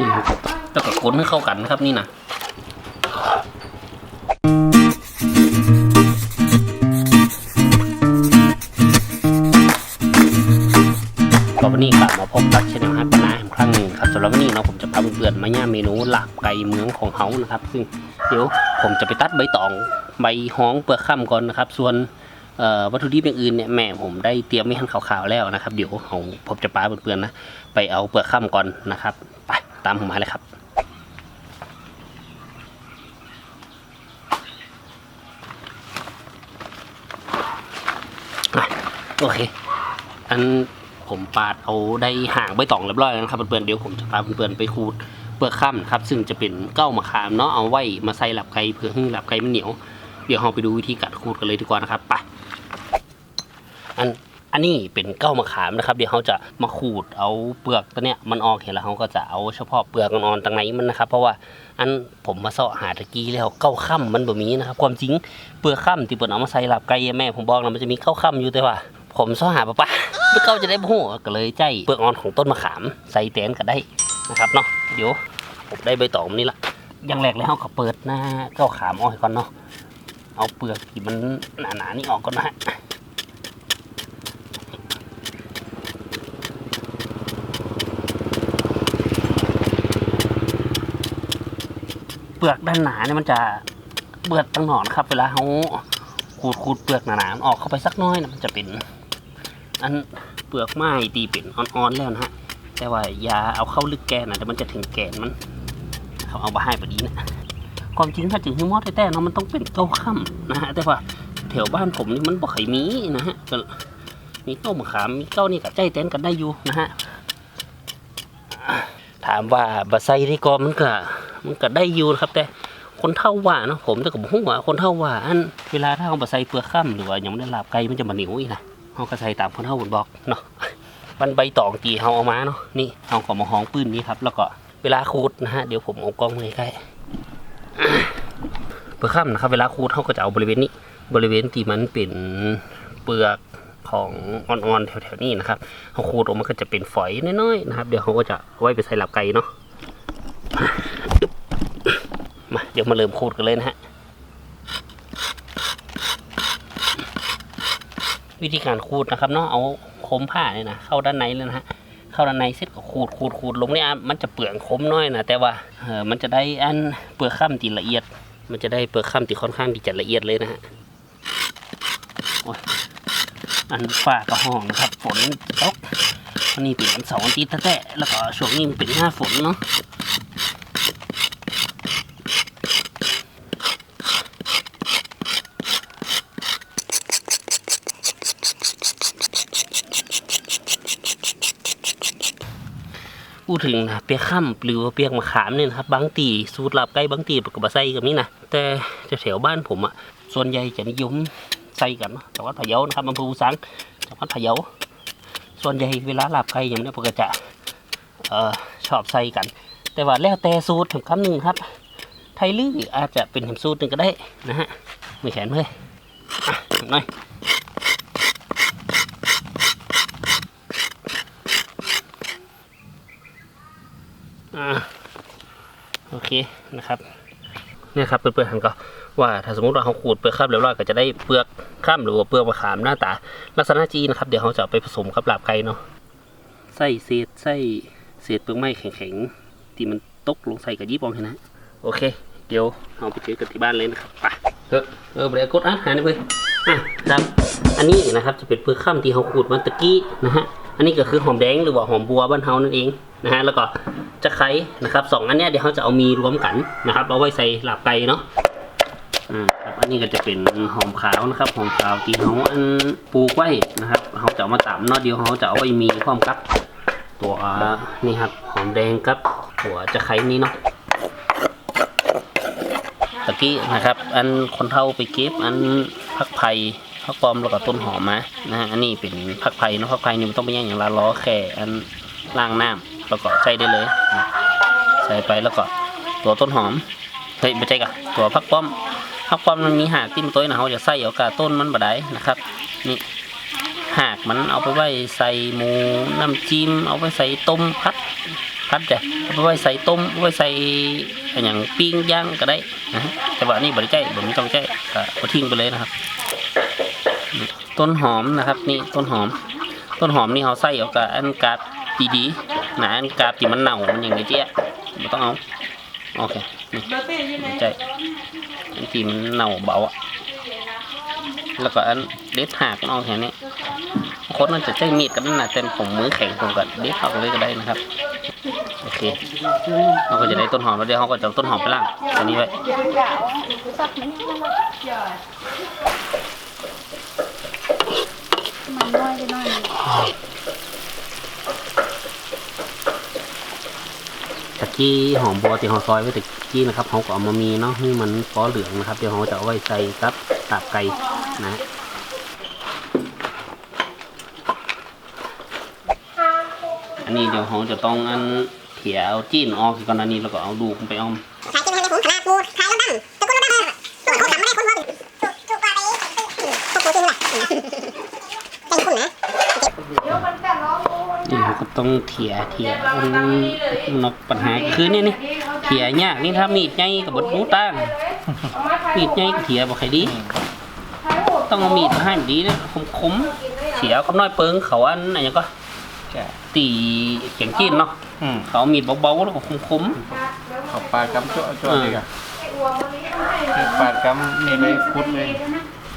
นี่ครับแล้วก็กดให้เข้ากันนะครับนี่นะก็วันนี้กลับมาพบกับชแนลฮับปนาอีกครั้งหนึ่งครับสำหรับวันนี้เนาะผมจะพาเพื่อนๆมาย่าเมนูหลาบไก่เมืองของเฮานะครับ ซึ่งเดี๋ยวผมจะไปตัดใบตองใบฮ้องเปลือกข้ามก่อนนะครับ ส่วนวัตถุดิบอย่างอื่นเนี่ยแม่ผมได้เตรียมไว้ให้ขาวๆแล้วนะครับ เดี๋ยวผมจะปาเพื่อนๆนะ ไปเอาเปลือกข้ามก่อนนะครับ ไป ตามผมมาเลยครับอโอเค อันผมปาดเอาได้ห่างใบตองเรียบร้อยแล้วนะครับเพื่อนๆเดี๋ยวผมจะพาเพื่อนๆไปขูดเปลือกข้ามนะครับ ซึ่งจะเป็นเก้ามะขามเนาะเอาไว้มาใส่หลับไก่เพื่อให้หลับไก่มันเหนียว เดี๋ยวเราไปดูวิธีการขูดกันเลยดีกว่านะครับไปอัน อันนี้เป็นเก้ามะขามนะครับเดี๋ยวเขาจะมาขูดเอาเปลือกตัวเนี้ยมันออกเห็นแล้วเขาก็จะเอาเฉพาะเปลือกอ่อนๆตรงไหนมันนะครับ เพราะว่าอันผมมาเสาะหาตะกี้แล้วเก้าค่ำมันแบบนี้นะครับ ความจริงเปลือกค่ำที่เปิดเอามาใส่หลับไก่แม่ผมบอกแล้วมันจะมีเก้าค่ำอยู่แต่ว่า ผมเสาะหาปะปะไม่เก้าจะได้บ่ฮู้ก็เลยใจเปลือกอ่อนของต้นมะขามใส่แตนก็ได้นะครับเนาะเดี๋ยวผมได้ใบตองนี่ละอย่างแรกเลยเขาก็เปิดหน้าเก้าขามออกก่อนเนาะเอาเปลือกที่มันหนาๆนี่ออกก่อนนะฮะ ลือกด้านหนาเนี่ยมันจะเบือดตั้งหนอนครับ เวลาเขาขูดขูดเปลือกหนาๆมันออกเข้าไปสักน้อยนะมันจะเป็น อันเปลือกไม้ตีเป็นอ่อนๆแล้วนะฮะแต่ว่าอย่าเอาเข้าลึกแกนนะเดี๋ยวมันจะถึงแกนมันเขาเอามาให้พอดีนะความจริงถ้าถึงฮิมอสแท้ๆเนาะมันต้องเป็นเก้าค่ำนะฮะแต่ว่าแถวบ้านผมนี่มันบ่เคยมีนะฮะก็มีเก้ามขามมีเก้านี่กับใจเต้นกันได้อยู่นะฮะถามว่าบะไซนี่ก็มันก็ มันก็ได้อยู่นะครับ แต่คนเท่าว่าเนาะผมแต่กับผมว่าคนเท่าว่าอันเวลาถ้าเอาบะไซเปลือกค่ำหรือว่ายังไม่ได้ลาบไก่มันจะมาเหนียวอีกนะเขาก็ใส่ตามคนเท่าบนบอกเนาะมันใบตองตีเขาเอามาเนาะนี่เอาของมาห้องปืนนี้ครับ แล้วก็เวลาขูดนะฮะเดี๋ยวผมเอากล้องมาใกล้เปลือกข้ามนะครับ เวลาขูดเขาก็จะเอาบริเวณนี้ บริเวณที่มันเป็นเปลือกของอ่อนๆแถวๆนี้นะครับเขาขูดออกมาก็จะเป็นฝอยน้อยๆนะครับ เดี๋ยวเขาก็จะเอาไว้ไปใส่หลับไก่เนาะมา เดี๋ยวมาเริ่มขูดกันเลยนะฮะ วิธีการขูดนะครับเนาะเอาคมผ้าเนี่ยนะเข้าด้านในเลยนะฮะเข้าด้านในเสร็จก็ขูดขูดขูดลงเนี่ยมันจะเปลืองคมน้อยนะแต่ว่าเออมันจะได้อันเปลือกข้ามตีละเอียด มันจะได้เปลือกข้ามตีค่อนข้างที่จะละเอียดเลยนะฮะอันฝ้ากระห้องนะครับฝนตกวันนี้เป็นวันเสาร์วันอาทิตย์แท้ๆแล้วก็ช่วงนี้เป็นหน้าฝนเนาะ พูดถึงนะเปียกข้ามหรือว่าเปียกมะขามเนี่ยนะครับบางตีสูตรลับใกล้บางตีกับบะไซกับนี้นะแต่แถวบ้านผมอะส่วนใหญ่จะนิยมใส่กันนะจังหวัดพะเยานะครับอำเภออูสังจังหวัดพะเยาส่วนใหญ่เวลาลาบไก่อย่างนี้ผมก็จะเอ่อชอบใส่กัน แต่ว่าแล้วแต่สูตรถึงคำหนึ่งครับ ไทยลืออาจจะเป็นแหมสูตรหนึ่งก็ได้นะฮะไม่แขนเลยอะหน่อย อ่าโอ เคนะครับเนี่ยครับเปลือกๆหันก็ว่าถ้าสมมติว่าเขาขูดเปลือกข้ามเรียบร้อยก็จะได้เปลือกข้ามหรือว่าเปลือกมะขามหน้าตา ลักษณะจีนะครับเดี๋ยวเขาจะเอาไปผสมกับลาบไก่เนาะใส่เศษใส่เศษเปลือกไม้แข็งๆที่มันตกลงใส่กับยี่ปองเห็นนะโอเค เดี๋ยวเอาไปเจอกันที่บ้านเลยนะครับไปเออเออเดี๋ยวกดอะหาหน่อยเว้ยอะครับ อันนี้นะครับจะเป็นเปลือกข้ามที่เขาขูดมาตะกี้นะฮะ อันนี้ก็คือหอมแดงหรือว่าหอมบัวบ้านเฮานั่นเองนะฮะแล้วก็จะไคร้นะครับสองอันเนี้ยเดี๋ยวเขาจะเอามีรวมกันนะครับเอาไว้ใส่หลับไก่เนาะอืมครับอันนี้ก็จะเป็นหอมขาวนะครับหอมขาวที่เขาอันปลูกไว้นะครับเขาจะเอามาตำเนาะเดี๋ยวเขาจะเอาไว้มีพร้อมกับ ตัวนี่ครับหอมแดงกับตัวจะไคร้นี้เนาะตะกี้นะครับ อันคนเท่าไปเก็บอันผักไผ่ ผักปอมแล้วก็ต้นหอมนะฮะอันนี้เป็นผักไผ่นะผักไผ่นี่มันต้องไปย่างอย่างละล้อแค่อันล่างน้ำแล้วก็ใส่ได้เลยนะใส่ไปแล้วก็ตัวต้นหอมเฮ้ยไม่ใช่กับตัวพักป้อมพักป้อมมันมีหากที่มันตัวนะเขาจะใส่เอากาต้นมันบดได้นะครับ นี่หากมันเอาไปไว้ใส่หมูน้ำจิ้มเอาไปใส่ต้มพัดผัดคัดใจเอาไปไว้ใส่ต้มไว้ใส่อย่างปิ้งย่างก็ได้นะแต่ว่านี่บริใจบ่มีต้องใจก็ทิ้งไปเลยนะครับ ต้นหอมนะครับ นี่ต้นหอม ต้นหอมนี่เขาใส่เอากับอันกาบดีๆนะอันกาบที่มันเน่ามันอย่างนี้เจ๊ยไม่ต้องเอาโอเคนี่ใจอันที่มันเน่าเบาอะแล้วก็อันเด็ดหักมันออกแค่นี้โคตรมันจะใช้มีดกันน่ะแต่ผมมือแข็งผมก็เด็ดหักเลยก็ได้นะครับโอเคเราก็จะได้ต้นหอมแล้วเดี๋ยวเขาก็จะต้นหอมไปล่างอันนี้ไว้ มั น้อยไปหน่อยตะกี้หอมบัวที่เขาซอยไว้ตะกี้นะครับเขาก็เอามามีเนาะนี่มันฟอเหลืองนะครับ เดี๋ยวเขาจะเอาไว้ใส่กับตับไก่นะอันนี้เดี๋ยวเขาจะต้องอันเขี่ยเอาจีนออกก่อนอันนี้แล้วก็เอาดูกไปอ้อมขนาดกูขายดำๆตะกุนดำๆตัวเขาขำไม่ได้คนว่าถูกถูกกว่าไปถูกกูจริงแหละใจคุณนะ นี่เขาก็ ต้องเถี่ยเถี่ยอันนอกปัญหาคือเนี่ยนี่เถี่ยยากนี่ถ้ามีดใหญ่กับบดรู้ตั้งมีดใหญ่ก็เถี่ยบอกใครดี ต้องเอามีดมาให้มันดีนะคมคมๆเสียก็น้อยเปิงเขาอันอะไรก็แกะตีเขียงจีนเนาะอืมเขาเอามีดเบาๆแล้วก็คมคมเอาปลากำจ้วจ้วดีกว่าปลากำนี่ไปพุดเลย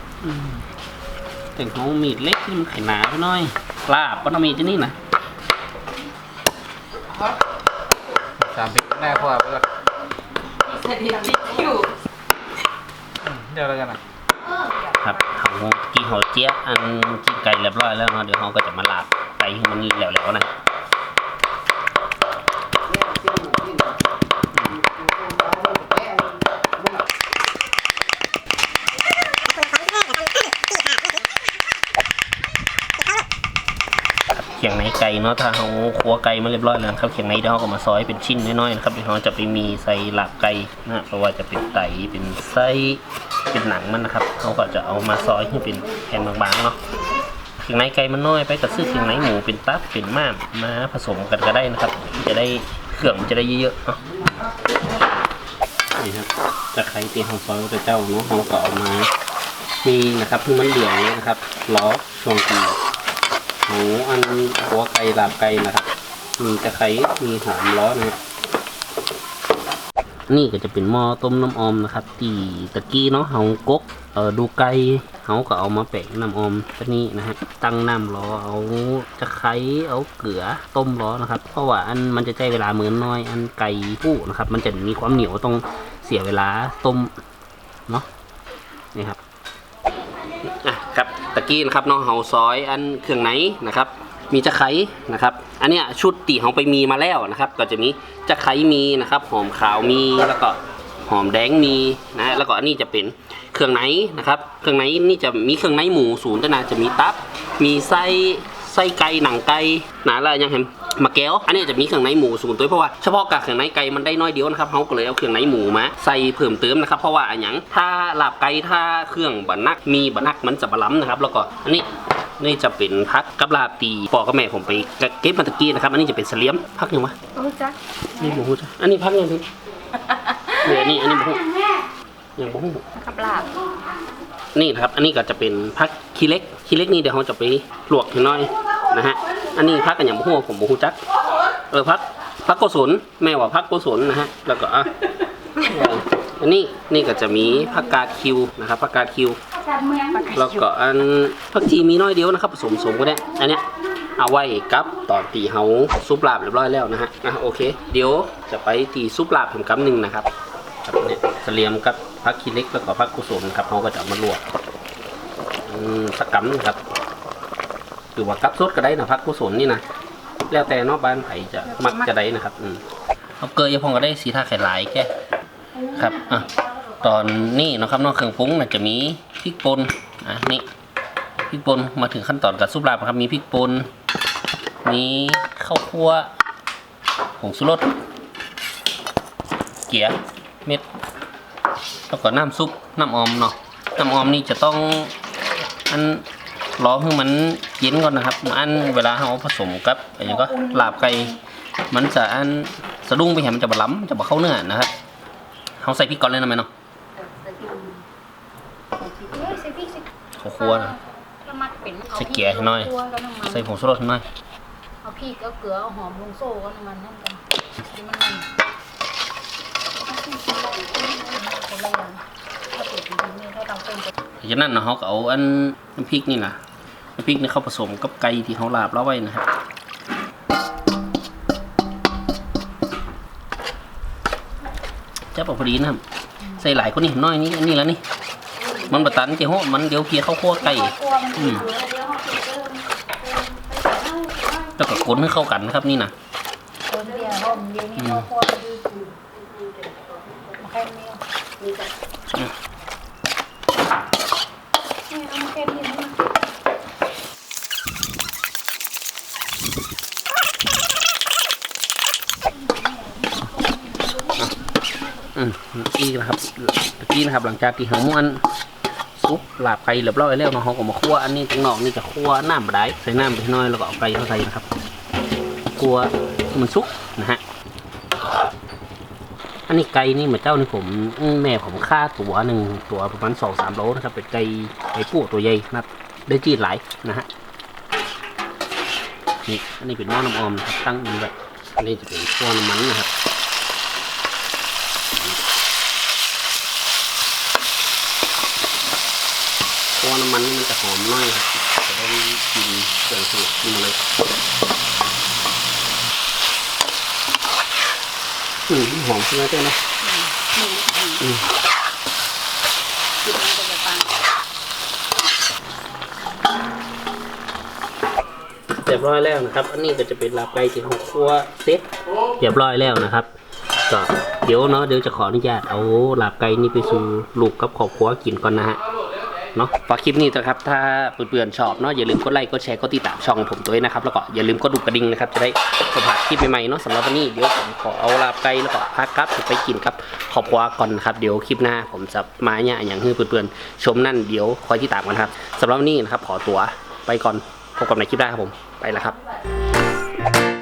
ๆแต่เขามีดเล็กที่มันไขหนาไปหน่อยลาบก็ต้องมีที่นี่นะ สามพริกแน่พอไปละเดี๋ยวแล้วกันนะครับเขากีเขาเจี๊ยบอันกินไก่เรียบร้อยแล้วเนาะเดี๋ยวเขาก็จะมาลาบไก่ให้มันแหลวๆนะ เขียงในไก่เนาะถ้าเขาคั่วไก่มาเรียบร้อยแล้วนะครับเขียงในเดี๋ยวเขาก็มาซอยเป็นชิ้นน้อยๆนะครับเดี๋ยวเขาจะไปมีใส่หลาบไก่นะเพราะว่าจะเป็นไตเป็นไส้เป็นหนังมันนะครับเขาก็จะเอามาซอยให้เป็นแผ่นบางๆเนาะเขียงในไก่มันน้อยไปก็ซื้อเขียงในหมูเป็นตับเป็นม้ามมาผสมกันก็ได้นะครับ จะได้เครื่องมันจะได้เยอะๆเนาะนี่ครับตะไคร้ที่เขาซอยไว้แต่เจ้าเนาะเขาก็เอามานี่นะครับที่มันเหลืองนะครับล้อช่วงกี หมูอันหัวไก่หลาบไก่นะครับ มีตะไคร้มีหอมล้อนะครับนี่ก็จะเป็นหม้อต้มน้ำออมนะครับ ที่ตะกี้เนาะเฮากกเออดูไก่เฮาก็เอามาแปะน้ำออมตัวนี้นะฮะตั้งน้ำรอเอาตะไคร้เอาเกลือต้มล้อนะครับ เพราะว่าอันมันจะใช้เวลาเหมือนน้อย อันไก่ผู้นะครับ มันจะมีความเหนียวต้องเสียเวลาต้มเนาะนี่ครับ ครับตะกี้นะครับน้องเฮาซอยอันเครื่องไหนนะครับ มีจะไคร้นะครับ อันเนี้ยชุดตีเฮาไปมีมาแล้วนะครับ ก็จะมีจะไคร้มีนะครับหอมขาวมีแล้วก็หอมแดงมีนะแล้วก็อันนี้จะเป็นเครื่องไหนนะครับ เครื่องไหนนี่จะมีเครื่องไหนหมูศูนย์ตนาจะมีตับ มีไส้ไส้ไก่หนังไก่นะแล้วยังเห็น มาแก้ว อันนี้จะมีเครื่องในหมูศูนย์ตัวเพราะว่าเฉพาะกับเครื่องในไก่มันได้น้อยเดียวนะครับเขาก็เลยเอาเครื่องในหมูมาใส่เพิ่มเติมนะครับเพราะว่าอันหยังถ้าลาบไก่ถ้าเครื่องบันนักมีบันนักมันจะบะล้ำนะครับ แล้วก็อันนี้นี่จะเป็นพักกับลาบตีปอกกับแม่ผมไปเก็บมาตะกี้นะครับอันนี้จะเป็นเสลียมพักยังวะโอ้จ๊ะนี่บ่ฮู้จ้ะอันนี้พักยังถึงเนี่ยอันนี้อันนี้บ่ฮู้ยังบ่ฮู้กับลาบนี่นะครับอันนี้ก็จะเป็นพักขี้เล็กขี้เล็กนี่เดี๋ยวเราจะไปลวกให้น้อยนะฮะ อันนี้พักกันอย่างหัวผมบูฮูจัก เออพักพักโกศลแม่ว่าพักโกศลนะฮะ แล้วก็อะเอออันนี้นี่ก็จะมีผักกาดคิวนะครับผักกาดคิว แล้วก็อันผักชีมีน้อยเดียวนะครับผสมสมกันเนี่ยอันเนี้ยเอาไว้กับตอนตีเฮาซุปลาบเรียบร้อยแล้วนะฮะอะโอเค เดี๋ยวจะไปตีซุปลาบผมกำหนึ่งนะครับครับเนี่ยเสลียมกับผักขี้เหล็กแล้วก็ผักกุศลครับเขาก็จะเอามาลวกอืมสักกำนะครับ หรือว่ากับสดก็ได้นะผักกุศลนี่นะแล้วแต่เนอกบ้านไผจะมักจะได้นะครับอืมเอาเกลือยาพองก็ได้สีท่าไข่หลายแกครับอะตอนนี้นะครับนอกเครื่องปรุงน่ะจะมีพริกป่นอะนี่พริกป่นมาถึงขั้นตอนกับซุปลาบนะครับมีพริกป่นมีข้าวคั่วผงชูรสเกี๊ยเม็ดแล้วก็น้ำซุปน้ำออมเนาะน้ำออมนี่จะต้องอัน รอให้มันเย็นก่อนนะครับ อันเวลาเราผสมกับอะไรอย่างก็ลาบไก่มันจะอันสะดุ้งไปเห็นมันจะบะล้ำมันจะบะเข้าเนื้อนะครับเขาใส่พริกก่อนเลยนะแม่เนาะเฮ้ยใส่พริกใส่ข้าวคั่วนะถ้ามัดเป็นอาใส่เกลือให้หน่อยคั่วแล้วน้ำมันใส่ผงชูรสหน่อยเอาพริกเอาเกลือเอาหอมลงโซ่ก็น้ำมันนั่นกันที่มันมันคนละอย่างถ้าเปิดจริงๆนี่ถ้าทำเป็นจะจากนั้นเนาะเขาก็เอาอันน้ำพริกนี่นะน้ำพริกนี่เข้าผสมกับไก่ที่เขาลาบแล้วไว้นะครับจะปอกพอดีนะครับใส่หลายก็นี่น้อยนี่อันนี้แล้วนี่ มันบะตันเจ้าโหมันเดี๋ยวเพียเข้าคั่วไก่คั่วมันอยู่เดี๋ยวเขาเติมแล้วก็คนให้เข้ากันนะครับนี่นะคนเดียวหอมเดี๋ยวนี้เขาคั่วมันดีมาแค่นี้นี่เอืมเมื่อกี้นะครับเมื่อกี้นะครับ หลังจากที่เขาม้วนซุปลาบไก่เรียบร้อยแล้วเนาะเขาก็มาคั่วอันนี้ตรงนอกนี่จะคั่วน้ำบได้ใส่น้ำไปน่อยแล้วก็เอาไก่เข้าใส่นะครับคั่วมันสุกนะฮะอันนี้ไก่นี่เหมือนเจ้านี่ผมแม่ผมฆ่าตัวหนึ่งตัวประมาณสองสามโลนะครับเป็นไก่ไก่ปูตัวใหญ่นะครับได้จีดหลายนะฮะนี่อันนี้เป็นหม้อน้ำออมนะครับตั้งมันไว้อันนี้จะเป็นคั่วน้ำมันนะครับ ราะว่าน้ำมันนี่มันจะหอมหน่อยครับจะได้กินเครื่องเทศกินเลยอืมหอมใช่ไหมเจ้านะอืมเรียบร้อยแล้วนะครับ อันนี้ก็จะเป็นลาบไก่ที่ของครัวเซ็ตเรียบร้อยแล้วนะครับ ก็เดี๋ยวเนาะเดี๋ยวจะขออนุญาตเอาลาบไก่นี่ไปสู่ลูกกับครอบครัวกินก่อนนะฮะ เนาะฝากคลิปนี้นะครับ ถ้าเพื่อนๆชอบเนาะอย่าลืมกดไลค์กดแชร์กดติดตามช่องผมตัวด้วยนะครับแล้วก็อย่าลืมกดดูกระดิ่งนะครับจะได้สัมผัสคลิปใหม่ๆเนาะสำหรับวันนี้เดี๋ยวผมขอเอาลาไก่แล้วก็พักครับไปกินกับครอบครัวก่อนครับเดี๋ยวคลิปหน้าผมจะมาเนี่ยอย่างให้เพื่อนๆชมนั่นเดี๋ยวคอยที่ตามกันครับสำหรับวันนี้นะครับขอตัวไปก่อนพบกันในคลิปหน้าครับผมไปแล้วครับ